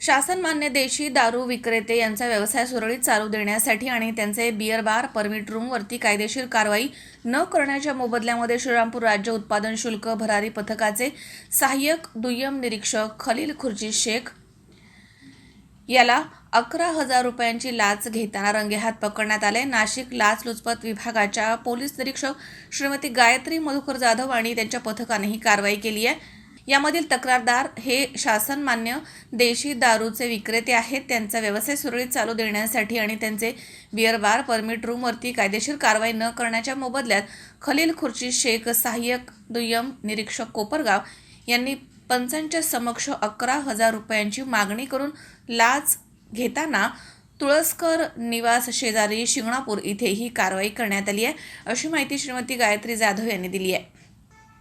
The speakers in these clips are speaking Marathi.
शासन मान्य देशी दारू विक्रेते यांचा व्यवसाय सुरळीत चालू देण्यासाठी आणि त्यांचे बिअर बार परमिट रूमवरती कायदेशीर कारवाई न करण्याच्या मोबदल्यामध्ये श्रीरामपूर राज्य उत्पादन शुल्क भरारी पथकाचे सहाय्यक दुय्यम निरीक्षक खलील खुर्जी शेख याला अकरा हजार रुपयांची लाच घेताना रंगेहात पकडण्यात आले. नाशिक लाचलुचपत विभागाच्या पोलीस निरीक्षक श्रीमती गायत्री मधुकर जाधव आणि त्यांच्या पथकाने ही कारवाई केली आहे. यामधील तक्रारदार हे शासनमान्य देशी दारूचे विक्रेते आहेत. त्यांचा व्यवसाय सुरळीत चालू देण्यासाठी आणि त्यांचे बिअर बार परमिट रूमवरती कायदेशीर कारवाई न करण्याच्या मोबदल्यात खलील खुर्ची शेख सहाय्यक दुय्यम निरीक्षक कोपरगाव यांनी पंचांच्या समक्ष अकरा हजार रुपयांची मागणी करून लाच घेताना तुळसकर निवास शेजारी शिंगणापूर इथे ही कारवाई करण्यात आली आहे. अशी माहिती श्रीमती गायत्री जाधव यांनी दिली आहे.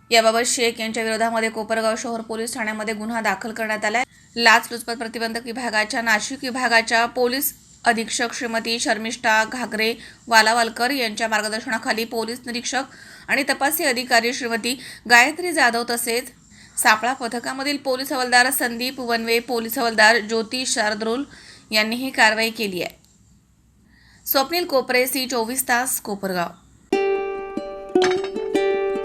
याबाबत शेख यांच्या विरोधामध्ये कोपरगाव शहर पोलीस ठाण्यामध्ये गुन्हा दाखल करण्यात आलाय. लाचलुचपत प्रतिबंधक विभागाच्या नाशिक विभागाच्या पोलीस अधीक्षक श्रीमती शर्मिष्ठा घागरे वालावालकर यांच्या मार्गदर्शनाखाली पोलीस निरीक्षक आणि तपासी अधिकारी श्रीमती गायत्री जाधव तसेच सापळा पथकामधील पोलीस हवालदार संदीप वनवे पोलीस हवालदार ज्योती शारद्रोल यांनी ही कारवाई केली आहे. स्वप्नील कोपरे सी चोवीस तास कोपरगाव.